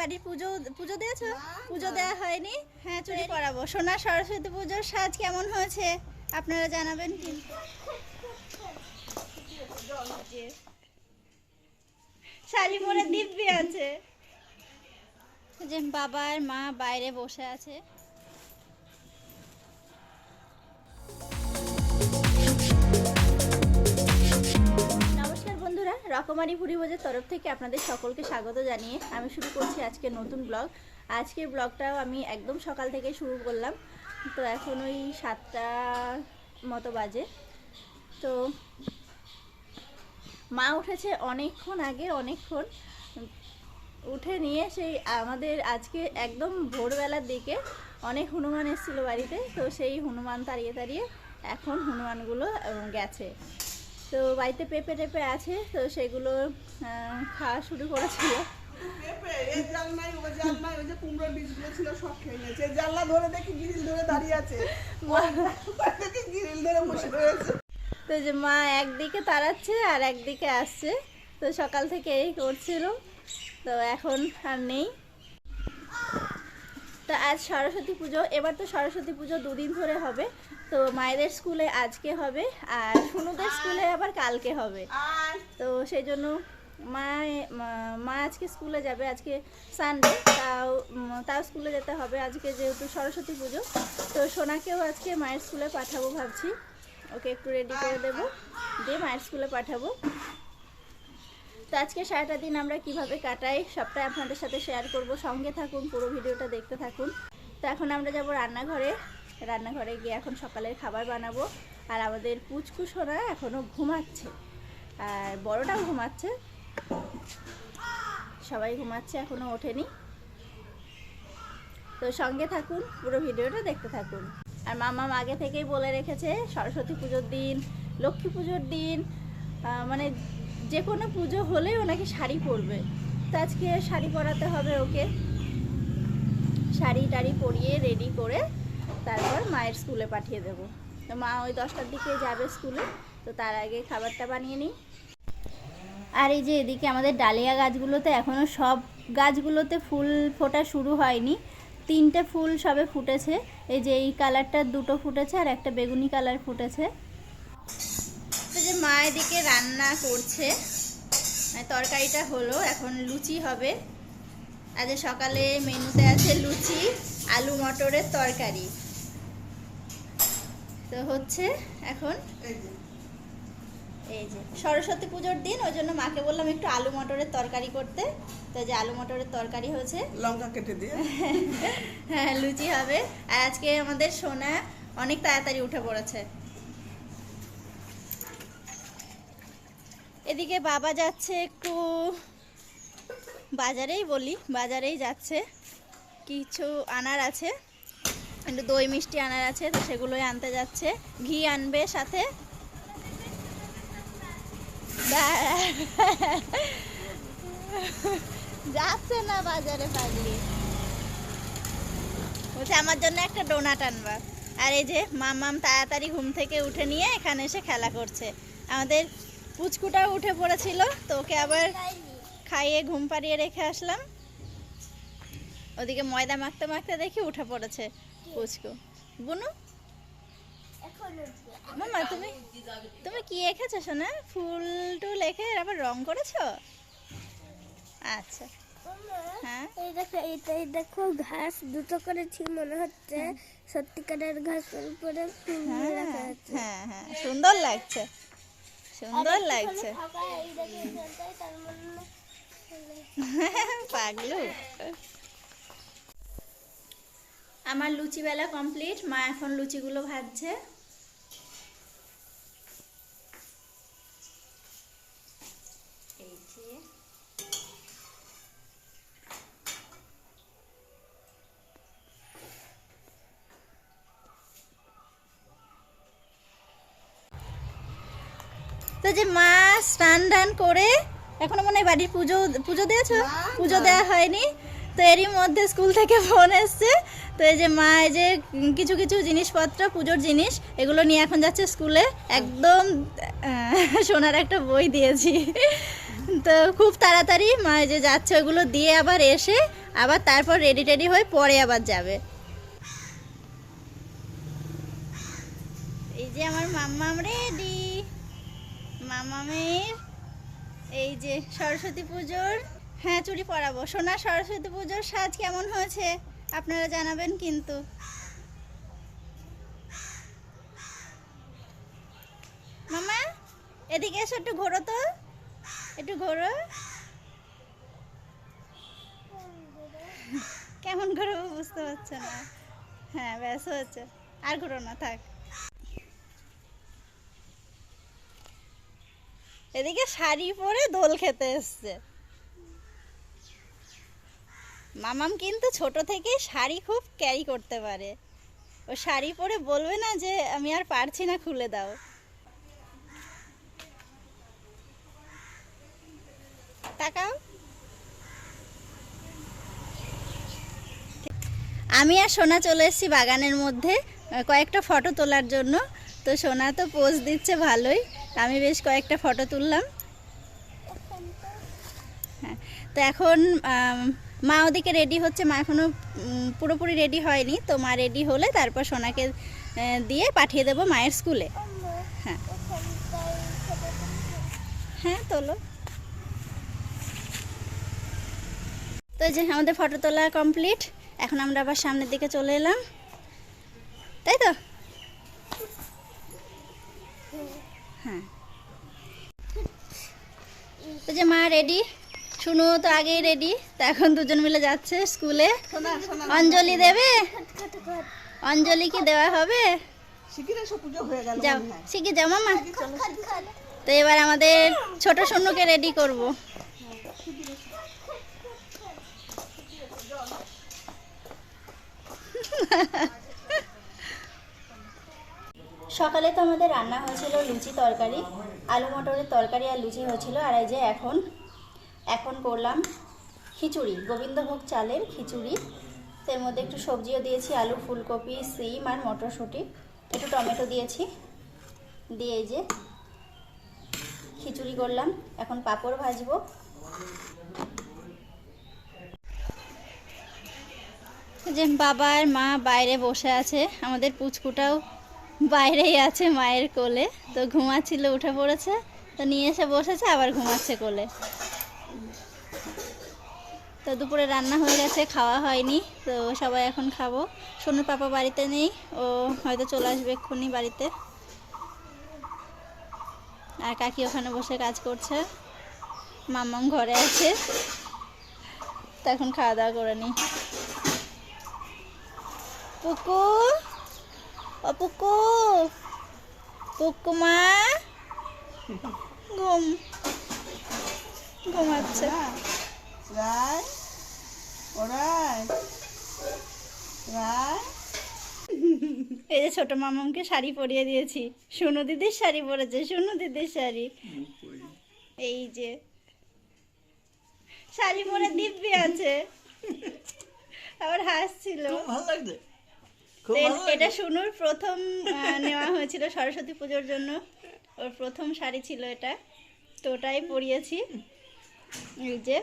বাড়ির পুজো পুজো দিয়েছ? পুজো দেওয়া হয়নি? হ্যাঁ চুরি করাবো। সোনা সরস্বতী পুজোর সাজ কেমন হয়েছে? আপনারা জানাবেন কিন্তু শাড়ি পরে দিব্যি আছে। যে বাবা আর মা বাইরে বসে আছে। রকমারি ভুড়ি ভোজের তরফ থেকে আপনাদের সকলকে স্বাগত জানিয়ে আমি শুরু করছি আজকে নতুন ব্লগ। আজকের ব্লগটাও আমি একদম সকাল থেকে শুরু করলাম। তো এখন ওই সাতটা মতো বাজে। তো মা উঠেছে অনেকক্ষণ আগে, অনেকক্ষণ। উঠে নিয়ে সেই আমাদের আজকে একদম ভোরবেলার দিকে অনেক হনুমান এসেছিল বাড়িতে। তো সেই হনুমান তাড়িয়ে তাড়িয়ে এখন হনুমানগুলো গেছে। তো বাড়িতে পেঁপে টেপে আছে তো সেগুলো খাওয়া শুরু করেছিল। তো যে মা একদিকে তাড়াচ্ছে আর একদিকে আসছে। তো সকাল থেকে এই করছিল। তো এখন আর নেই। তো আজ সরস্বতী পুজো। এবার তো সরস্বতী পুজো দুদিন ধরে হবে। তো মায়েদের স্কুলে আজকে হবে আর সুনুদের স্কুলে আবার কালকে হবে। তো সেই জন্য মা, মা- আজকে স্কুলে যাবে, আজকে সানডে তাও তাও স্কুলে যেতে হবে আজকে যেহেতু সরস্বতী পুজো। তো সোনাকেও আজকে মায়ের স্কুলে পাঠাবো ভাবছি। ওকে একটু রেডি করে দেবো। দিয়ে মায়ের স্কুলে পাঠাবো। তো আজকে সারাটা দিন আমরা কীভাবে কাটাই সবটাই আপনাদের সাথে শেয়ার করব। সঙ্গে থাকুন, পুরো ভিডিওটা দেখতে থাকুন। তো এখন আমরা যাব রান্নাঘরে। রান্নাঘরে গিয়ে এখন সকালের খাবার বানাবো। আর আমাদের পুচকু এখনও ঘুমাচ্ছে। আর বড়টাও ঘুমাচ্ছে। সবাই ঘুমাচ্ছে এখনও ওঠেনি। তো সঙ্গে থাকুন, পুরো ভিডিওটা দেখতে থাকুন। আর মামা আগে থেকেই বলে রেখেছে, সরস্বতী পুজোর দিন, লক্ষ্মী পুজোর দিন মানে যে কোনো পুজো হলেই ওনাকে শাড়ি পরবে। তো আজকে শাড়ি পরাতে হবে ওকে। শাড়ি টাড়ি পরিয়ে রেডি করে তারপর মায়ের স্কুলে পাঠিয়ে দেবো। তো মা ওই দশটার দিকে যাবে স্কুলে, তো তার আগে খাবারটা বানিয়ে নিই। আর এই যে এদিকে আমাদের ডালিয়া গাছগুলোতে এখনও সব গাছগুলোতে ফুল ফোটা শুরু হয়নি। তিনটে ফুল সবে ফুটেছে। এই যে এই কালারটা দুটো ফুটেছে আর একটা বেগুনি কালার ফুটেছে। তো যে মা এদিকে রান্না করছে। মানে তরকারিটা হলো এখন লুচি হবে। আজ সকালে মেনুতে আছে লুচি আলু মটরের তরকারি। তো হচ্ছে এখন এই যে, সরস্বতী পুজোর দিন ওই জন্য মাকে বললাম একটু আলু মটরের তরকারি করতে। তো যে আলু মটরের তরকারি হয়েছে লঙ্কা কেটে দিয়ে। হ্যাঁ লুচি হবে। আর আজকে আমাদের সোনা অনেক তাড়াতাড়ি উঠে পড়েছে। এদিকে বাবা যাচ্ছে একটু বাজারেই বলি, বাজারেই যাচ্ছে। কিছু আনার আছে, একটু দই মিষ্টি আনার আছে, তো সেগুলোই আনতে যাচ্ছে। ঘি আনবে সাথে। যাচ্ছে না বাজারে পাগলি। বলছে, আমার জন্য একটা ডোনাট আনবা। আর এই যে মামাম তাড়াতাড়ি ঘুম থেকে উঠে নিয়ে এখানে এসে খেলা করছে। আমাদের পুচকুটাও উঠে পড়েছিল তো ওকে আবার খাইয়ে ঘুম পাড়িয়ে রেখে আসলাম। ওদিকে ময়দা মাখতে মাখতে দেখি উঠে পড়েছে পুচকু। বুনু? মামা তুমি তুমি কি এঁকেছো শোনা ফুল টুল এঁকে আবার রং করেছ? আচ্ছা। হ্যাঁ? এই দেখো দেখো ঘাস দুটো করেছি মনে হচ্ছে। সত্যিকারের ঘাসের উপরে ফুল হ্যাঁ রাখা হ্যাঁ হ্যাঁ সুন্দর লাগছে। সুন্দর লাগছে। মানে পাগলু। আমার লুচি বেলা কমপ্লিট মা এখন লুচিগুলো ভাজছে এই যে তো যে মা স্নান টান করে এখনও মনে হয় বাড়ির পুজো পুজো দিয়েছ? পুজো দেওয়া হয়নি। তো এরই মধ্যে স্কুল থেকে ফোন এসছে। তো এই যে মা এই যে কিছু কিছু জিনিসপত্র পুজোর জিনিস এগুলো নিয়ে এখন যাচ্ছে স্কুলে। একদম সোনার একটা বই দিয়েছি। তো খুব তাড়াতাড়ি মা এই যে যাচ্ছে ওগুলো দিয়ে আবার এসে আবার তারপর রেডি টেডি হয়ে পরে আবার যাবে। এই যে আমার মাম্মাম রেডি মামামের এই যে সরস্বতী পুজোর। হ্যাঁ চুড়ি পরাবো। সোনা সরস্বতী পুজোর সাজ কেমন হয়েছে? আপনারা জানাবেন কিন্তু। মামা, এদিকে এসো, একটু ঘোরো তো। একটু ঘোরো। কেমন ঘোরো বুঝতে পারছ না। হ্যাঁ ব্যাস হচ্ছে আর ঘোরো না, থাক। এদিকে শাড়ি পরে দোল খেতে এসছে। মামাম কিন্তু ছোট থেকে শাড়ি খুব ক্যারি করতে পারে। ও শাড়ি পরে বলবে না যে, আমি আর পারছি না, খুলে দাও। তাকাও। আমি আর সোনা চলে এসেছি বাগানের মধ্যে, কয়েকটা ফটো তোলার জন্য। তো সোনা তো পোজ দিচ্ছে ভালোই। আমি বেশ কয়েকটা ফটো তুললাম। হ্যাঁ তো এখন মা ওদিকে রেডি হচ্ছে। মা এখনও পুরোপুরি রেডি হয়নি। তো মা রেডি হলে তারপর সোনাকে দিয়ে পাঠিয়ে দেবো মায়ের স্কুলে। হ্যাঁ। হ্যাঁ তোলো। তো যে আমাদের ফটো তোলা কমপ্লিট এখন আমরা আবার সামনের দিকে চলে এলাম। তাই তো? হ্যাঁ। তো যে মা রেডি শুনু তো আগেই রেডি তা এখন দুজন মিলে যাচ্ছে স্কুলে। অঞ্জলি দেবে? অঞ্জলি কি দেওয়া হবে? যাও শিখে যাও মামা তো এবার আমাদের ছোট সন্নুকে রেডি করব। সকালে তো আমাদের রান্না হয়েছিল লুচি তরকারি, আলু মটরের তরকারি আর লুচি হয়েছিল, আর এই যে এখন এখন করলাম খিচুড়ি, গোবিন্দভোগ চালের খিচুড়ি। এর মধ্যে একটু সবজিও দিয়েছি, আলু, ফুলকপি, সিম আর মটরশুঁটি। একটু টমেটো দিয়েছি, দিয়ে এই যে খিচুড়ি করলাম। এখন পাঁপড় ভাজবো। যে বাবা আর মা বাইরে বসে আছে, আমাদের পুচকুটাও বাইরেই আছে মায়ের কোলে। তো ঘুমাচ্ছিল, উঠে পড়েছে। তো নিয়ে এসে বসেছে, আবার ঘুমাচ্ছে কোলে। তো দুপুরে রান্না হয়ে গেছে, খাওয়া হয়নি। তো সবাই এখন খাব। সোনুর পাপা বাড়িতে নেই, ও হয়তো চলে আসবে এক্ষুনি বাড়িতে। আর কাকি ওখানে বসে কাজ করছে। মাম্মাম ঘরে আছে। তো এখন খাওয়া দাওয়া করে নি। পুকু! ও পুকু পুকু মা ঘুম ঘুমাচ্ছে রায় ওরাই রায় এই যে ছোট মামামকে শাড়ি পরিয়ে দিয়েছি। সোনু দিদির শাড়ি পরেছে সোনু দিদির শাড়ি। এই যে। শাড়ি পরে দিব্যি আছে। আবার হাসছিল। ভালো লাগছে। এটা সোনুর প্রথম নেওয়া হয়েছিল সরস্বতী পুজোর জন্য। ওর প্রথম শাড়ি ছিল এটা। তো ওটাই পরিয়েছি। এই যে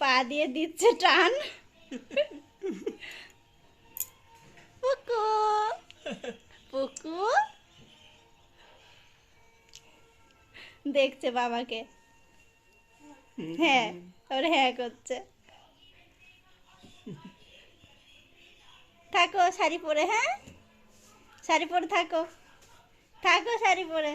পা দিয়ে দিচ্ছে টান। পুকু পুকু। দেখছে বাবাকে। হ্যাঁ ওর হ্যাঁ করছে। থাকো, শাড়ি পরে হ্যাঁ? শাড়ি পরে থাকো। থাকো, শাড়ি পরে।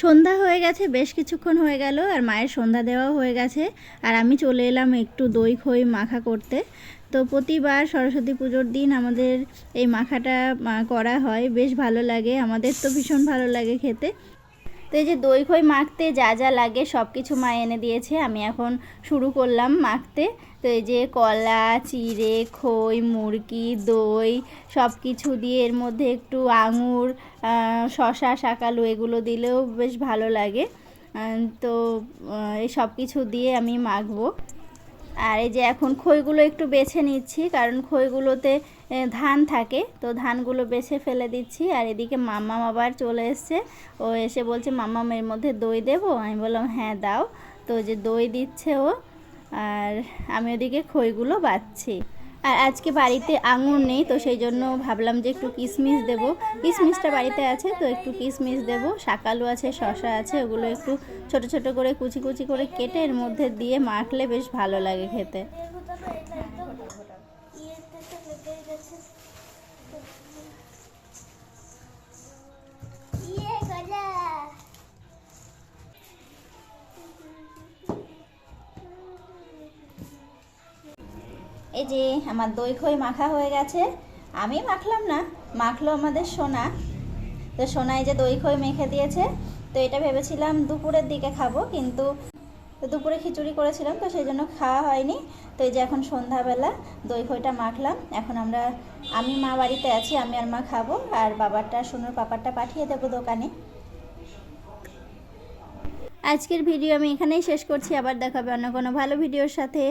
সন্ধ্যা হয়ে গেছে, বেশ কিছুক্ষণ হয়ে গেল, আর মায়ের সন্ধ্যা দেওয়াও হয়ে গেছে। আর আমি চলে এলাম একটু দই খই মাখা করতে। তো প্রতিবার সরস্বতী পুজোর দিন আমাদের এই মাখাটা করা হয়। বেশ ভালো লাগে, আমাদের তো ভীষণ ভালো লাগে খেতে। তো এই যে দই খই মাখতে যা যা লাগে সব কিছু মা এনে দিয়েছে, আমি এখন শুরু করলাম মাখতে। তো এই যে কলা, চিড়ে, খই, মুরগি, দই সব কিছু দিয়ে এর মধ্যে একটু আঙুর শশা শাকালু এগুলো দিলেও বেশ ভালো লাগে। তো এই সব কিছু দিয়ে আমি মাখবো। আর এই যে এখন খইগুলো একটু বেছে নিচ্ছি, কারণ খইগুলোতে ধান থাকে, তো ধানগুলো বেছে ফেলে দিচ্ছি। আর এদিকে মাম্মাম আবার চলে এসছে। ও এসে বলছে, মাম্মাম, এর মধ্যে দই দেবো? আমি বললাম হ্যাঁ দাও। তো যে দই দিচ্ছে ও। আর আমি ওদিকে খইগুলো বাচ্ছি। আর আজকে বাড়িতে আঙুর নেই, তো সেই জন্য ভাবলাম যে একটু কিশমিশ দেব। কিশমিশটা বাড়িতে আছে, তো একটু কিশমিশ দেব। শাকালু আছে শশা আছে, ওগুলো একটু ছোট ছোট করে কুচি কুচি করে কেটে এর মধ্যে দিয়ে মাখলে বেশ ভালো লাগে খেতে। এই যে আমার দই খই মাখা হয়ে গেছে। আমি মাখলাম না, মাখলো আমাদের সোনা। তো সোনায় যে দই খই মেখে দিয়েছে। তো এটা ভেবেছিলাম দুপুরের দিকে খাব, কিন্তু তো দুপুরে খিচুড়ি করেছিলাম, তো সেই জন্য খাওয়া হয়নি। তো এই যে এখন সন্ধ্যাবেলা দই খইটা মাখলাম। এখন আমরা, আমি মা বাড়িতে আছি, আমি আর মা খাব, আর বাবারটা, সোনার পাপারটা পাঠিয়ে দেবো দোকানে। আজকের ভিডিও আমি এখানেই শেষ করছি, আবার দেখাবে অন্য কোনো ভালো ভিডিওর সাথে।